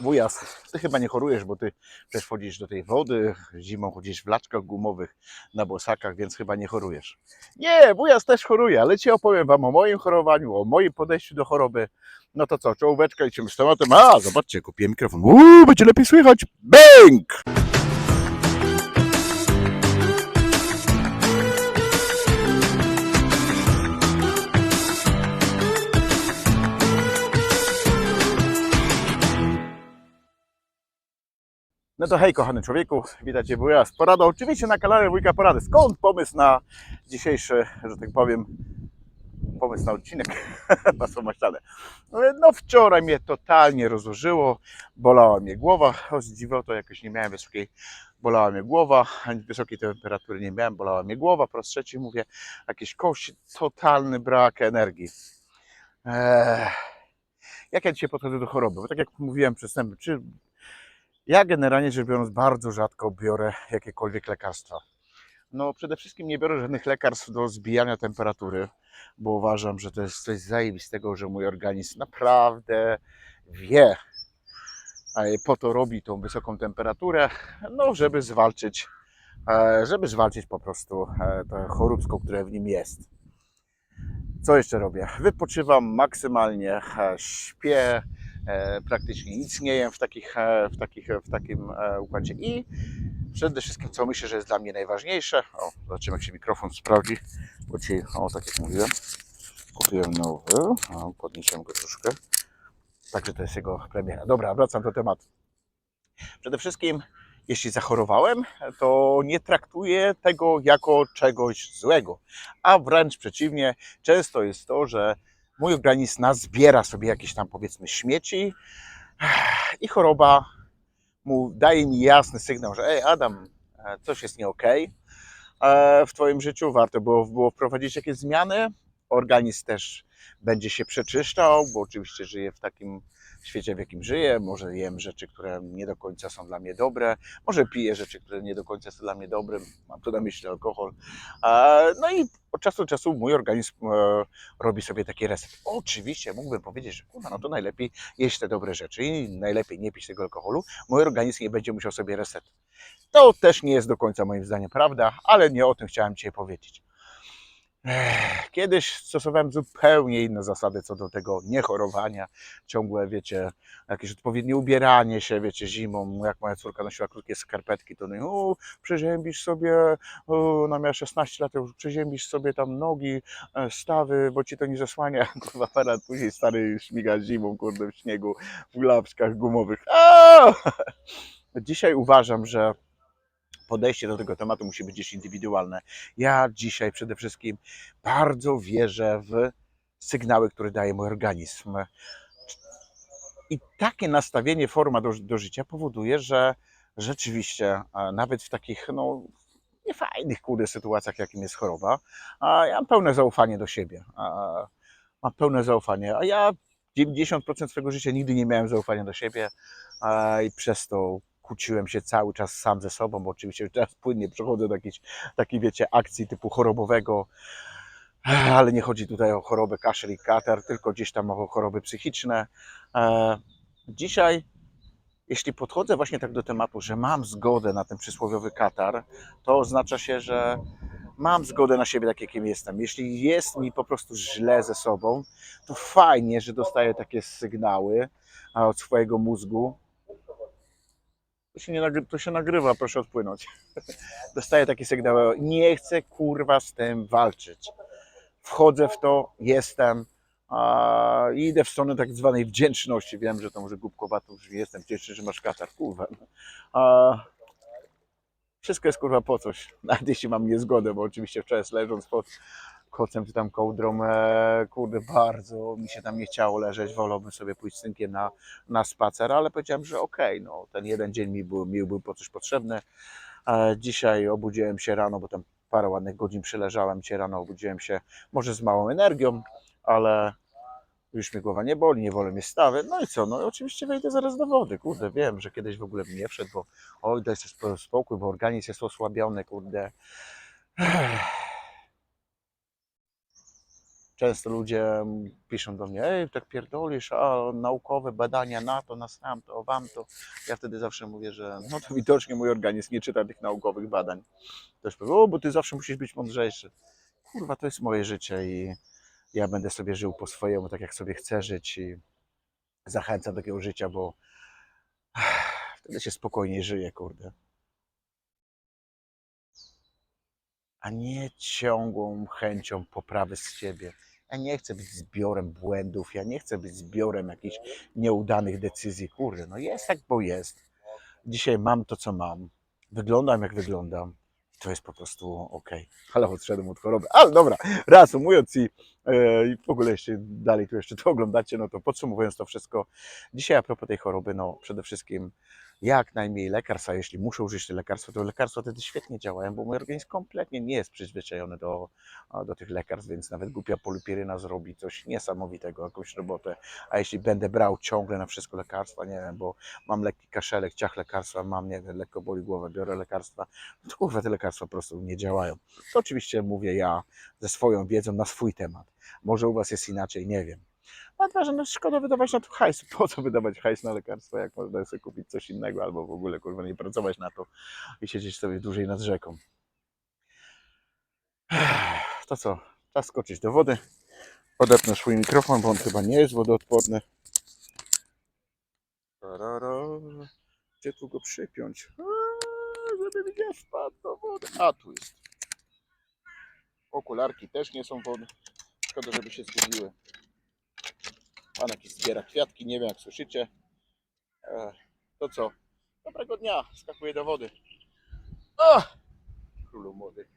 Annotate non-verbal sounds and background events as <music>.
Wujas, ty chyba nie chorujesz, bo ty też wchodzisz do tej wody, zimą chodzisz w laczkach gumowych, na bosakach, więc chyba nie chorujesz. Nie, wujas też choruje, ale ci opowiem wam o moim chorowaniu, o moim podejściu do choroby. No to co, czołóweczka i czym z tematem? A, zobaczcie, kupiłem mikrofon. Uuu, będzie lepiej słychać. Bęk! No to hej kochany człowieku, witajcie wuja z poradą, oczywiście na kanale Wujka Porady. Skąd pomysł na dzisiejszy, że tak powiem, pomysł na odcinek <laughs> pasą maślane? No wczoraj mnie totalnie rozłożyło, bolała mnie głowa, o zdziwo to jakoś nie miałem wysokiej, bolała mnie głowa, ani wysokiej temperatury nie miałem, bolała mnie głowa, po raz trzeci mówię, jakieś kości, totalny brak energii. Eee, jak ja dzisiaj podchodzę do choroby? Bo tak jak mówiłem przystępnie, czy ja generalnie rzecz biorąc bardzo rzadko biorę jakiekolwiek lekarstwa. No przede wszystkim nie biorę żadnych lekarstw do zbijania temperatury, bo uważam, że to jest coś zajebistego, że mój organizm naprawdę wie, po to robi tą wysoką temperaturę, no żeby zwalczyć, e, żeby zwalczyć po prostu e, to choróbsko, które w nim jest. Co jeszcze robię? Wypoczywam maksymalnie, e, śpię, praktycznie nic w, takich, e, w, takich, w takim e, układzie i przede wszystkim, co myślę, że jest dla mnie najważniejsze, o, zobaczymy jak się mikrofon sprawdzi, bo dzisiaj, o, tak jak mówiłem, kupiłem nowy, o, podniesiemy go troszkę, także to jest jego premiera. Dobra, wracam do tematu. Przede wszystkim, jeśli zachorowałem, to nie traktuję tego jako czegoś złego, a wręcz przeciwnie, często jest to, że mój organizm nazbiera sobie jakieś tam powiedzmy śmieci i choroba mu daje mi jasny sygnał, że ej Adam, e, coś jest nie okej e, w Twoim życiu, warto było, było wprowadzić jakieś zmiany. Organizm też będzie się przeczyszczał, bo oczywiście żyję w takim świecie, w jakim żyję. Może jem rzeczy, które nie do końca są dla mnie dobre, może piję rzeczy, które nie do końca są dla mnie dobre, mam tu na myśli alkohol. No i od czasu do czasu mój organizm e, robi sobie taki reset. Oczywiście mógłbym powiedzieć, że no to najlepiej jeść te dobre rzeczy i najlepiej nie pić tego alkoholu. Mój organizm nie będzie musiał sobie reset. To też nie jest do końca moim zdaniem prawda, ale nie o tym chciałem dzisiaj powiedzieć. Kiedyś stosowałem zupełnie inne zasady co do tego niechorowania, ciągłe, wiecie, jakieś odpowiednie ubieranie się, wiecie, zimą, jak moja córka nosiła krótkie skarpetki, to no, przeziębisz sobie, o, ona miała 16 lat, już przeziębisz sobie tam nogi, e, stawy, bo ci to nie zasłania, <laughs> kurwa, parę lat później stary śmiga zimą, kurde, w śniegu, w lapskach gumowych. <laughs> Dzisiaj uważam, że podejście do tego tematu musi być gdzieś indywidualne. Ja dzisiaj przede wszystkim bardzo wierzę w sygnały, które daje mój organizm. I takie nastawienie, forma do, do życia powoduje, że rzeczywiście nawet w takich no, niefajnych kurde sytuacjach, jakim jest choroba, a ja mam pełne zaufanie do siebie. Mam pełne zaufanie, a ja 90% swojego życia nigdy nie miałem zaufania do siebie i przez to kłóciłem się cały czas sam ze sobą, bo oczywiście teraz płynnie przechodzę do jakiejś takiej, wiecie, akcji typu chorobowego, ale nie chodzi tutaj o chorobę kaszel i katar, tylko gdzieś tam o choroby psychiczne. E, Dzisiaj, jeśli podchodzę właśnie tak do tematu, że mam zgodę na ten przysłowiowy katar, to oznacza się, że mam zgodę na siebie tak, jakim jestem. Jeśli jest mi po prostu źle ze sobą, to fajnie, że dostaję takie sygnały a, od swojego mózgu. To się, nie nagry- to się nagrywa, proszę odpłynąć. <laughs> Dostaję takie sygnały, nie chcę kurwa z tym walczyć. Wchodzę w to, jestem, a, i idę w stronę tak zwanej wdzięczności. Wiem, że to może głupkowato brzmi, jestem wdzięczny, że masz katar, kurwa. A, wszystko jest kurwa po coś, nawet jeśli mam niezgodę, bo oczywiście wczoraj leżąc pod kocem czy tam kołdrą, e, kurde, bardzo mi się tam nie chciało leżeć, wolałbym sobie pójść z synkiem na, na spacer, ale powiedziałem, że okej, no ten jeden dzień mi był, mi był po coś potrzebny. E, dzisiaj obudziłem się rano, bo tam parę ładnych godzin przeleżałem, dzisiaj rano obudziłem się może z małą energią, ale już mnie głowa nie boli, nie wolę mnie stawy. No i co? No i oczywiście wejdę zaraz do wody. Kurde, wiem, że kiedyś w ogóle bym nie wszedł, bo oj, daj sobie spo- spokój, bo organizm jest osłabiony, kurde. Często ludzie piszą do mnie, ej, tak pierdolisz, a naukowe badania na to, na sam to, wam to. Ja wtedy zawsze mówię, że no to widocznie mój organizm nie czyta tych naukowych badań. Też powie, o, bo ty zawsze musisz być mądrzejszy. Kurwa, to jest moje życie i ja będę sobie żył po swojemu, tak jak sobie chcę żyć i zachęcam do takiego życia, bo <sighs> wtedy się spokojniej żyje, kurde. A nie ciągłą chęcią poprawy z siebie. Ja nie chcę być zbiorem błędów, ja nie chcę być zbiorem jakichś nieudanych decyzji. Kurde, no jest tak, bo jest. Dzisiaj mam to, co mam. Wyglądam, jak wyglądam. To jest po prostu ok. Ale odszedłem od choroby. Ale dobra, reasumując i, e, i w ogóle jeszcze dalej tu jeszcze to oglądacie, no to podsumowując to wszystko. Dzisiaj a propos tej choroby, no przede wszystkim jak najmniej lekarstwa, jeśli muszę użyć lekarstwa, to lekarstwa wtedy świetnie działają, bo mój organizm kompletnie nie jest przyzwyczajony do, do tych lekarstw, więc nawet głupia polipiryna zrobi coś niesamowitego, jakąś robotę. A jeśli będę brał ciągle na wszystko lekarstwa, nie wiem, bo mam lekki kaszelek, ciach lekarstwa, mam, nie wiem, lekko boli głowę, biorę lekarstwa, to kurwa te lekarstwa po prostu nie działają. To oczywiście mówię ja ze swoją wiedzą na swój temat. Może u Was jest inaczej, nie wiem. A dwa, że no szkoda wydawać na to hajs. <laughs> Po co wydawać hajs na lekarstwa, jak można sobie kupić coś innego, albo w ogóle kurwa nie pracować na to i siedzieć sobie dłużej nad rzeką. To co? Czas skoczyć do wody. Odepnę swój mikrofon, bo on chyba nie jest wodoodporny. Gdzie tu go przypiąć? A, Żeby nie wpadł do wody. A, tu jest. Okularki też nie są wody. Szkoda, żeby się zgubiły. Pan jakiś zbiera kwiatki, nie wiem jak słyszycie. E, to co? Dobrego dnia, skakuję do wody. O! Królu młody.